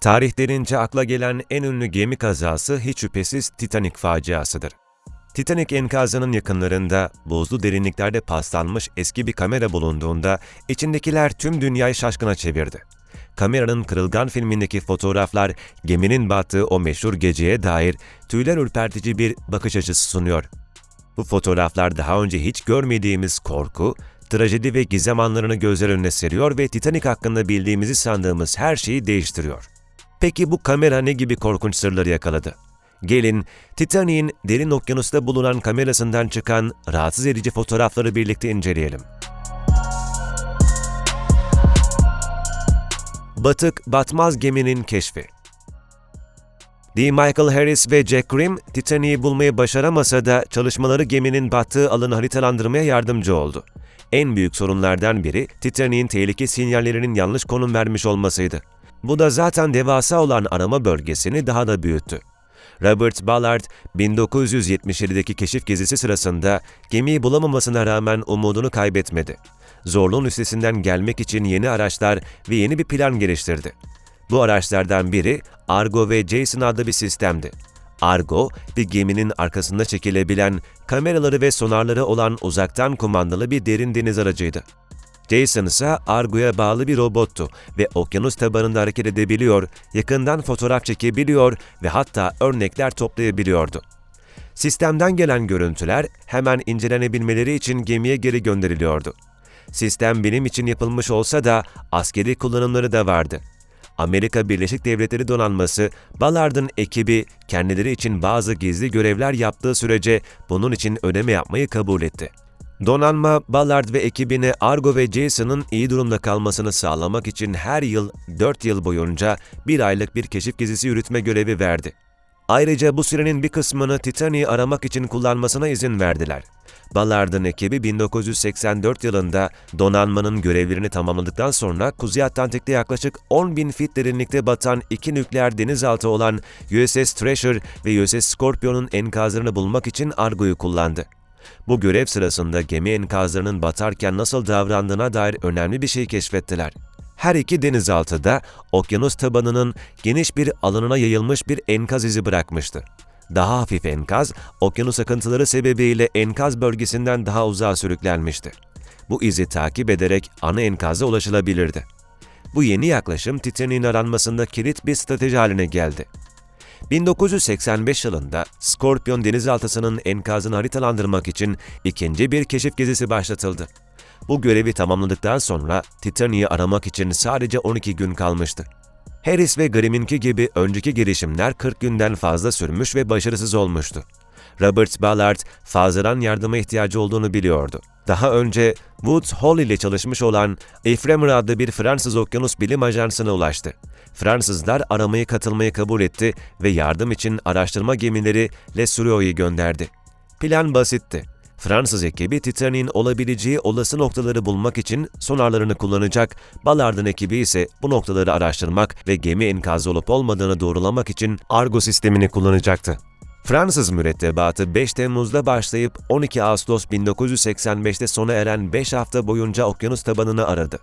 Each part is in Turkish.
Tarih denince akla gelen en ünlü gemi kazası hiç şüphesiz Titanic faciasıdır. Titanic enkazının yakınlarında buzlu derinliklerde paslanmış eski bir kamera bulunduğunda içindekiler tüm dünyayı şaşkına çevirdi. Kameranın Kırılgan filmindeki fotoğraflar geminin battığı o meşhur geceye dair tüyler ürpertici bir bakış açısı sunuyor. Bu fotoğraflar daha önce hiç görmediğimiz korku, trajedi ve gizem anlarını gözler önüne seriyor ve Titanic hakkında bildiğimizi sandığımız her şeyi değiştiriyor. Peki bu kamera ne gibi korkunç sırları yakaladı? Gelin Titanic'in derin okyanusta bulunan kamerasından çıkan rahatsız edici fotoğrafları birlikte inceleyelim. Batık batmaz geminin keşfi D. Michael Harris ve Jack Grimm, Titanic'i bulmayı başaramasa da çalışmaları geminin battığı alanı haritalandırmaya yardımcı oldu. En büyük sorunlardan biri Titanic'in tehlike sinyallerinin yanlış konum vermiş olmasıydı. Bu da zaten devasa olan arama bölgesini daha da büyüttü. Robert Ballard, 1977'deki keşif gezisi sırasında gemiyi bulamamasına rağmen umudunu kaybetmedi. Zorluğun üstesinden gelmek için yeni araçlar ve yeni bir plan geliştirdi. Bu araçlardan biri Argo ve Jason adlı bir sistemdi. Argo, bir geminin arkasında çekilebilen, kameraları ve sonarları olan uzaktan kumandalı bir derin deniz aracıydı. Jason ise Argo'ya bağlı bir robottu ve okyanus tabanında hareket edebiliyor, yakından fotoğraf çekebiliyor ve hatta örnekler toplayabiliyordu. Sistemden gelen görüntüler hemen incelenebilmeleri için gemiye geri gönderiliyordu. Sistem bilim için yapılmış olsa da askeri kullanımları da vardı. Amerika Birleşik Devletleri Donanması, Ballard'ın ekibi kendileri için bazı gizli görevler yaptığı sürece bunun için ödeme yapmayı kabul etti. Donanma, Ballard ve ekibine Argo ve Jason'ın iyi durumda kalmasını sağlamak için her yıl 4 yıl boyunca bir aylık bir keşif gezisi yürütme görevi verdi. Ayrıca bu sürenin bir kısmını Titanic'i aramak için kullanmasına izin verdiler. Ballard'ın ekibi 1984 yılında donanmanın görevlerini tamamladıktan sonra Kuzey Atlantik'te yaklaşık 10 bin fit derinlikte batan iki nükleer denizaltı olan USS Treasure ve USS Scorpion'un enkazlarını bulmak için Argo'yu kullandı. Bu görev sırasında gemi enkazlarının batarken nasıl davrandığına dair önemli bir şey keşfettiler. Her iki denizaltı da okyanus tabanının geniş bir alanına yayılmış bir enkaz izi bırakmıştı. Daha hafif enkaz, okyanus akıntıları sebebiyle enkaz bölgesinden daha uzağa sürüklenmişti. Bu izi takip ederek ana enkaza ulaşılabilirdi. Bu yeni yaklaşım Titanic'in aranmasında kilit bir strateji haline geldi. 1985 yılında Scorpion denizaltısının enkazını haritalandırmak için ikinci bir keşif gezisi başlatıldı. Bu görevi tamamladıktan sonra Titanic'i aramak için sadece 12 gün kalmıştı. Harris ve Grimm'inki gibi önceki girişimler 40 günden fazla sürmüş ve başarısız olmuştu. Robert Ballard fazladan yardıma ihtiyacı olduğunu biliyordu. Daha önce Woods Hole ile çalışmış olan Efremer adlı bir Fransız okyanus bilim ajansına ulaştı. Fransızlar aramayı katılmayı kabul etti ve yardım için araştırma gemileri Le Surio'yu gönderdi. Plan basitti. Fransız ekibi Titanic'in olabileceği olası noktaları bulmak için sonarlarını kullanacak, Ballard'ın ekibi ise bu noktaları araştırmak ve gemi enkazı olup olmadığını doğrulamak için Argo sistemini kullanacaktı. Fransız mürettebatı 5 Temmuz'da başlayıp 12 Ağustos 1985'te sona eren 5 hafta boyunca okyanus tabanını aradı.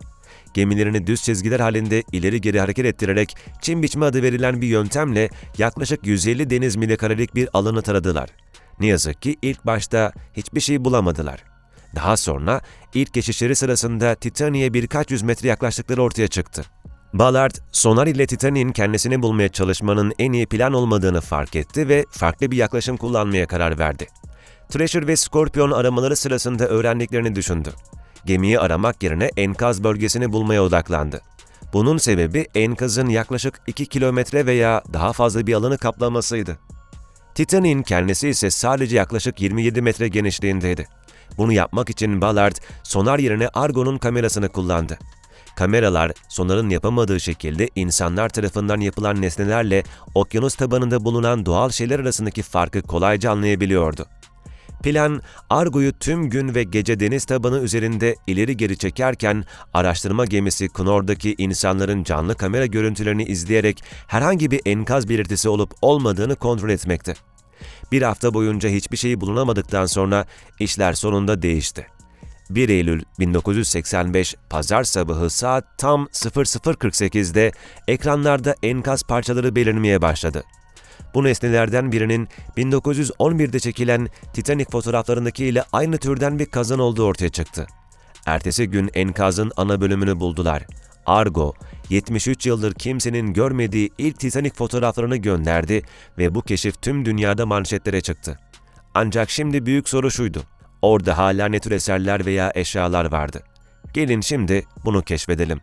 Gemilerini düz çizgiler halinde ileri geri hareket ettirerek çim biçme adı verilen bir yöntemle yaklaşık 150 deniz milikarelik bir alanı taradılar. Ne yazık ki ilk başta hiçbir şey bulamadılar. Daha sonra ilk geçişleri sırasında Titanic'e birkaç yüz metre yaklaştıkları ortaya çıktı. Ballard, sonar ile Titanic'in kendisini bulmaya çalışmanın en iyi plan olmadığını fark etti ve farklı bir yaklaşım kullanmaya karar verdi. Treasure ve Scorpion aramaları sırasında öğrendiklerini düşündü. Gemiyi aramak yerine enkaz bölgesini bulmaya odaklandı. Bunun sebebi enkazın yaklaşık 2 kilometre veya daha fazla bir alanı kaplamasıydı. Titanic'in kendisi ise sadece yaklaşık 27 metre genişliğindeydi. Bunu yapmak için Ballard, sonar yerine Argo'nun kamerasını kullandı. Kameralar, sonarın yapamadığı şekilde insanlar tarafından yapılan nesnelerle okyanus tabanında bulunan doğal şeyler arasındaki farkı kolayca anlayabiliyordu. Plan, Argo'yu tüm gün ve gece deniz tabanı üzerinde ileri geri çekerken, araştırma gemisi Knorr'daki insanların canlı kamera görüntülerini izleyerek herhangi bir enkaz belirtisi olup olmadığını kontrol etmekti. Bir hafta boyunca hiçbir şey bulunamadıktan sonra işler sonunda değişti. 1 Eylül 1985 Pazar sabahı saat tam 00.48'de ekranlarda enkaz parçaları belirmeye başladı. Bu nesnelerden birinin 1911'de çekilen Titanic fotoğraflarındaki ile aynı türden bir kazan olduğu ortaya çıktı. Ertesi gün enkazın ana bölümünü buldular. Argo, 73 yıldır kimsenin görmediği ilk Titanic fotoğraflarını gönderdi ve bu keşif tüm dünyada manşetlere çıktı. Ancak şimdi büyük soru şuydu. Orada hala ne tür eserler veya eşyalar vardı? Gelin şimdi bunu keşfedelim.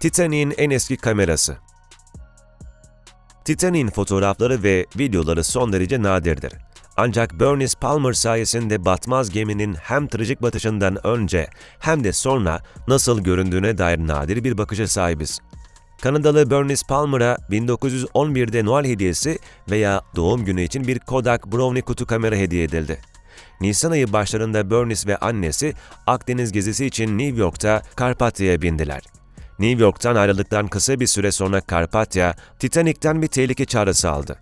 Titanic'in en eski kamerası Titanic'in fotoğrafları ve videoları son derece nadirdir. Ancak Bernice Palmer sayesinde batmaz geminin hem trajik batışından önce hem de sonra nasıl göründüğüne dair nadir bir bakışa sahibiz. Kanadalı Bernice Palmer'a 1911'de Noel hediyesi veya doğum günü için bir Kodak Brownie kutu kamera hediye edildi. Nisan ayı başlarında Bernice ve annesi Akdeniz gezisi için New York'ta Karpatya'ya bindiler. New York'tan ayrıldıktan kısa bir süre sonra Karpatya, Titanic'ten bir tehlike çağrısı aldı.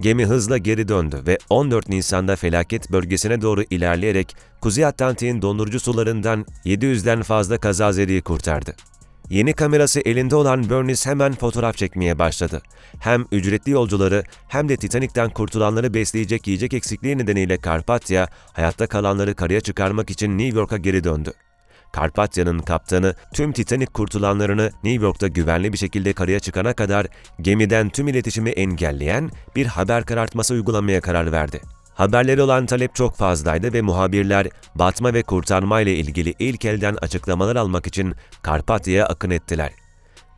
Gemi hızla geri döndü ve 14 Nisan'da felaket bölgesine doğru ilerleyerek Kuzey Atlantik'in dondurucu sularından 700'den fazla kazazeliği kurtardı. Yeni kamerası elinde olan Bernice hemen fotoğraf çekmeye başladı. Hem ücretli yolcuları hem de Titanic'ten kurtulanları besleyecek yiyecek eksikliği nedeniyle Karpatya, hayatta kalanları karaya çıkarmak için New York'a geri döndü. Karpatya'nın kaptanı tüm Titanic kurtulanlarını New York'ta güvenli bir şekilde karaya çıkana kadar gemiden tüm iletişimi engelleyen bir haber karartması uygulamaya karar verdi. Haberleri olan talep çok fazlaydı ve muhabirler batma ve kurtarma ile ilgili ilk elden açıklamalar almak için Karpatya'ya akın ettiler.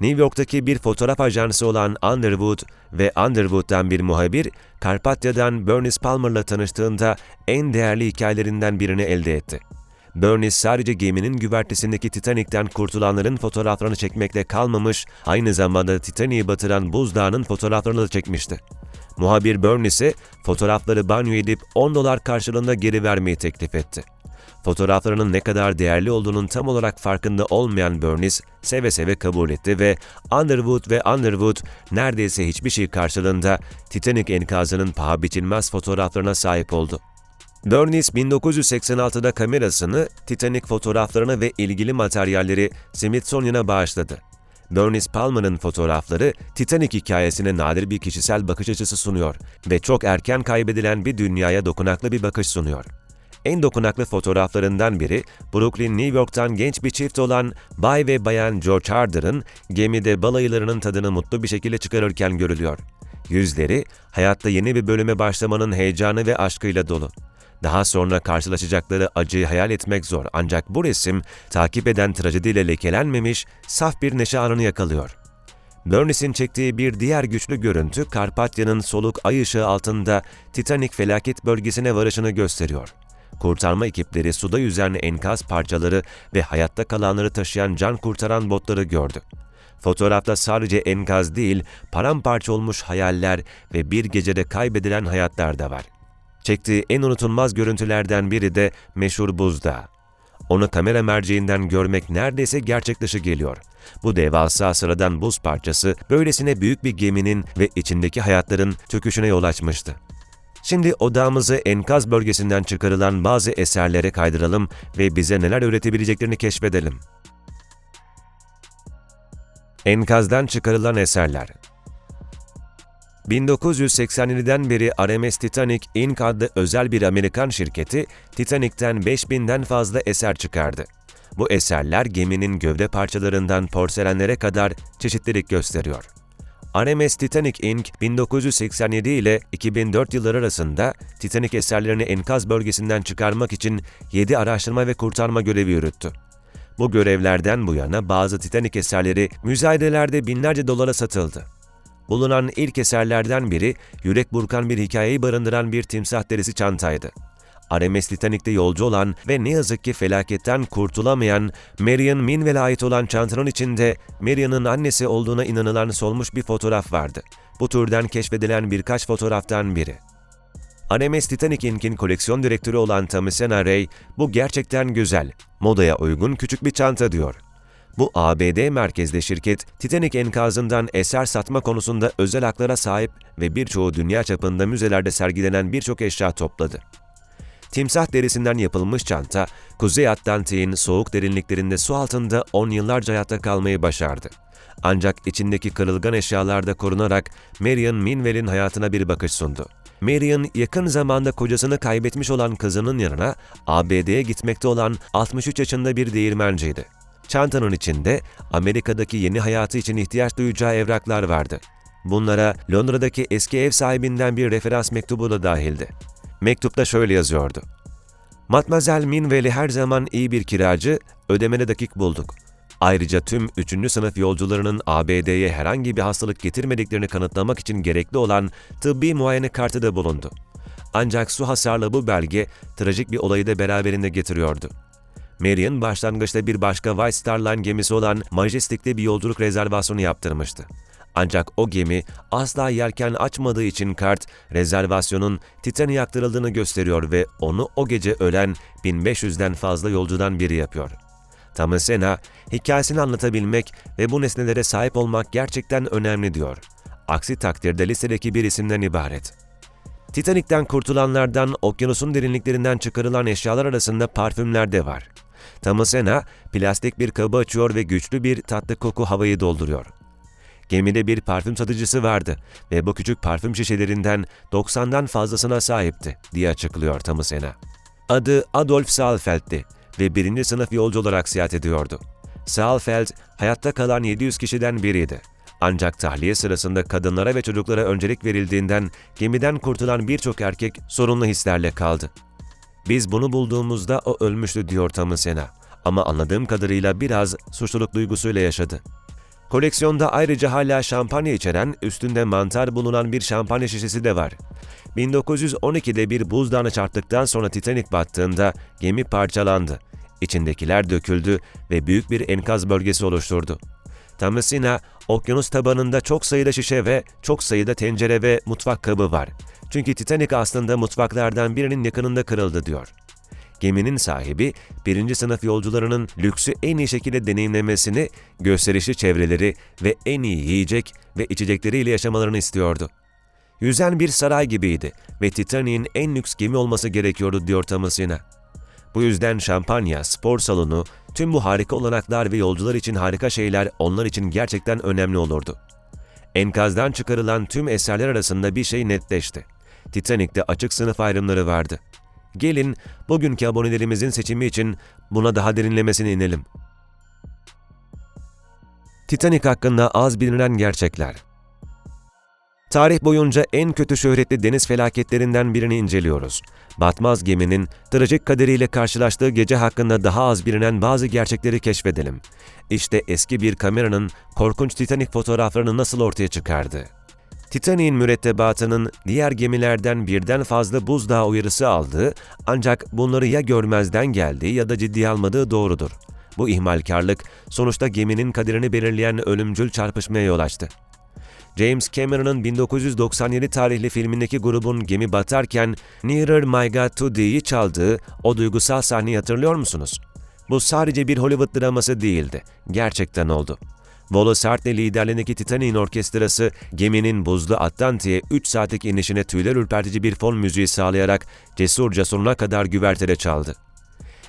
New York'taki bir fotoğraf ajansı olan Underwood ve Underwood'dan bir muhabir, Karpatya'dan Bernice Palmer'la tanıştığında en değerli hikayelerinden birini elde etti. Bernice sadece geminin güvertesindeki Titanic'ten kurtulanların fotoğraflarını çekmekle kalmamış, aynı zamanda Titanic'i batıran buzdağının fotoğraflarını da çekmişti. Muhabir Bernice'e fotoğrafları banyo edip 10 dolar karşılığında geri vermeyi teklif etti. Fotoğraflarının ne kadar değerli olduğunun tam olarak farkında olmayan Bernice seve seve kabul etti ve Underwood ve Underwood neredeyse hiçbir şey karşılığında Titanic enkazının paha biçilmez fotoğraflarına sahip oldu. Bernice 1986'da kamerasını, Titanic fotoğraflarını ve ilgili materyalleri Smithsonian'a bağışladı. Bernice Palmer'ın fotoğrafları Titanic hikayesine nadir bir kişisel bakış açısı sunuyor ve çok erken kaybedilen bir dünyaya dokunaklı bir bakış sunuyor. En dokunaklı fotoğraflarından biri, Brooklyn, New York'tan genç bir çift olan Bay ve Bayan George Harder'ın gemide balayılarının tadını mutlu bir şekilde çıkarırken görülüyor. Yüzleri, hayatta yeni bir bölüme başlamanın heyecanı ve aşkıyla dolu. Daha sonra karşılaşacakları acıyı hayal etmek zor ancak bu resim takip eden trajediyle lekelenmemiş, saf bir neşe anını yakalıyor. Bernice'in çektiği bir diğer güçlü görüntü Karpatya'nın soluk ay ışığı altında Titanic felaket bölgesine varışını gösteriyor. Kurtarma ekipleri suda yüzen enkaz parçaları ve hayatta kalanları taşıyan can kurtaran botları gördü. Fotoğrafta sadece enkaz değil, paramparça olmuş hayaller ve bir gecede kaybedilen hayatlar da var. Çektiği en unutulmaz görüntülerden biri de meşhur buzdağı. Onu kamera merceğinden görmek neredeyse gerçek dışı geliyor. Bu devasa sıradan buz parçası böylesine büyük bir geminin ve içindeki hayatların çöküşüne yol açmıştı. Şimdi odağımızı enkaz bölgesinden çıkarılan bazı eserlere kaydıralım ve bize neler öğretebileceklerini keşfedelim. Enkazdan çıkarılan eserler 1987'den beri RMS Titanic Inc. adlı özel bir Amerikan şirketi Titanic'ten 5000'den fazla eser çıkardı. Bu eserler geminin gövde parçalarından porselenlere kadar çeşitlilik gösteriyor. RMS Titanic Inc. 1987 ile 2004 yılları arasında Titanic eserlerini enkaz bölgesinden çıkarmak için 7 araştırma ve kurtarma görevi yürüttü. Bu görevlerden bu yana bazı Titanic eserleri müzayedelerde binlerce dolara satıldı. Bulunan ilk eserlerden biri, yürek burkan bir hikayeyi barındıran bir timsah derisi çantaydı. RMS Titanic'te yolcu olan ve ne yazık ki felaketten kurtulamayan Marion Minwell'e ait olan çantanın içinde Marion'ın annesi olduğuna inanılan solmuş bir fotoğraf vardı. Bu türden keşfedilen birkaç fotoğraftan biri. RMS Titanic Inc.'in koleksiyon direktörü olan Thomasina Ray, bu gerçekten güzel, modaya uygun küçük bir çanta diyor. Bu ABD merkezli şirket, Titanic enkazından eser satma konusunda özel haklara sahip ve birçoğu dünya çapında müzelerde sergilenen birçok eşya topladı. Timsah derisinden yapılmış çanta, Kuzey Atlantik'in soğuk derinliklerinde su altında 10 yıllarca hayatta kalmayı başardı. Ancak içindeki kırılgan eşyalarda korunarak Marion Minwell'in hayatına bir bakış sundu. Marion yakın zamanda kocasını kaybetmiş olan kızının yanına ABD'ye gitmekte olan 63 yaşında bir değirmenciydi. Çantanın içinde Amerika'daki yeni hayatı için ihtiyaç duyacağı evraklar vardı. Bunlara Londra'daki eski ev sahibinden bir referans mektubu da dahildi. Mektupta şöyle yazıyordu. Matmazel Minwell'i her zaman iyi bir kiracı, ödemene dakik bulduk. Ayrıca tüm 3. sınıf yolcularının ABD'ye herhangi bir hastalık getirmediklerini kanıtlamak için gerekli olan tıbbi muayene kartı da bulundu. Ancak su hasarlı bu belge trajik bir olayı da beraberinde getiriyordu. Marion başlangıçta bir başka White Star Line gemisi olan Majestic'te bir yolculuk rezervasyonu yaptırmıştı. Ancak o gemi asla yelken açmadığı için kart, rezervasyonun Titanic'e aktarıldığını gösteriyor ve onu o gece ölen 1500'den fazla yolcudan biri yapıyor. Thomasena, hikayesini anlatabilmek ve bu nesnelere sahip olmak gerçekten önemli diyor. Aksi takdirde listedeki bir isimden ibaret. Titanik'ten kurtulanlardan okyanusun derinliklerinden çıkarılan eşyalar arasında parfümler de var. Thomasena, plastik bir kabı açıyor ve güçlü bir tatlı koku havayı dolduruyor. Gemide bir parfüm satıcısı vardı ve bu küçük parfüm şişelerinden 90'dan fazlasına sahipti diye açıklıyor Thomasena. Adı Adolf Saalfeld'ti ve birinci sınıf yolcu olarak seyahat ediyordu. Saalfeld, hayatta kalan 700 kişiden biriydi. Ancak tahliye sırasında kadınlara ve çocuklara öncelik verildiğinden gemiden kurtulan birçok erkek sorunlu hislerle kaldı. Biz bunu bulduğumuzda o ölmüştü diyor Thomasena ama anladığım kadarıyla biraz suçluluk duygusuyla yaşadı. Koleksiyonda ayrıca hala şampanya içeren, üstünde mantar bulunan bir şampanya şişesi de var. 1912'de bir buzdağına çarptıktan sonra Titanic battığında gemi parçalandı. İçindekiler döküldü ve büyük bir enkaz bölgesi oluşturdu. Thomasina, okyanus tabanında çok sayıda şişe ve çok sayıda tencere ve mutfak kabı var. Çünkü Titanic aslında mutfaklardan birinin yakınında kırıldı diyor. Geminin sahibi, birinci sınıf yolcularının lüksü en iyi şekilde deneyimlemesini, gösterişli çevreleri ve en iyi yiyecek ve içecekleriyle yaşamalarını istiyordu. Yüzen bir saray gibiydi ve Titanic'in en lüks gemi olması gerekiyordu diyor Thomasina. Bu yüzden şampanya, spor salonu, tüm bu harika olanaklar ve yolcular için harika şeyler onlar için gerçekten önemli olurdu. Enkazdan çıkarılan tüm eserler arasında bir şey netleşti. Titanic'te açık sınıf ayrımları vardı. Gelin bugünkü abonelerimizin seçimi için buna daha derinlemesine inelim. Titanic hakkında az bilinen gerçekler. Tarih boyunca en kötü şöhretli deniz felaketlerinden birini inceliyoruz. Batmaz geminin trajik kaderiyle karşılaştığı gece hakkında daha az bilinen bazı gerçekleri keşfedelim. İşte eski bir kameranın korkunç Titanic fotoğraflarını nasıl ortaya çıkardı. Titanic'in mürettebatının diğer gemilerden birden fazla buzdağı uyarısı aldığı ancak bunları ya görmezden geldiği ya da ciddiye almadığı doğrudur. Bu ihmalkarlık sonuçta geminin kaderini belirleyen ölümcül çarpışmaya yol açtı. James Cameron'ın 1997 tarihli filmindeki grubun gemi batarken Nearer My God to Thee'yi çaldığı o duygusal sahneyi hatırlıyor musunuz? Bu sadece bir Hollywood draması değildi. Gerçekten oldu. Wallace Hartley liderliğindeki Titanic'in orkestrası geminin buzlu Atlantik'e 3 saatlik inişine tüyler ürpertici bir fon müziği sağlayarak cesurca sonuna kadar güvertede çaldı.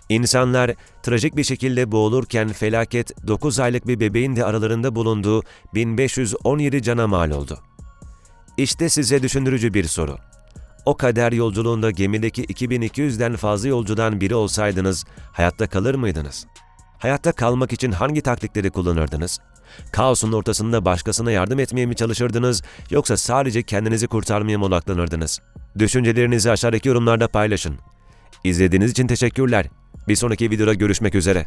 İnsanlar trajik bir şekilde boğulurken felaket 9 aylık bir bebeğin de aralarında bulunduğu 1517 cana mal oldu. İşte size düşündürücü bir soru. O kader yolculuğunda gemideki 2200'den fazla yolcudan biri olsaydınız hayatta kalır mıydınız? Hayatta kalmak için hangi taktikleri kullanırdınız? Kaosun ortasında başkasına yardım etmeye mi çalışırdınız yoksa sadece kendinizi kurtarmaya mı odaklanırdınız? Düşüncelerinizi aşağıdaki yorumlarda paylaşın. İzlediğiniz için teşekkürler. Bir sonraki videoda görüşmek üzere.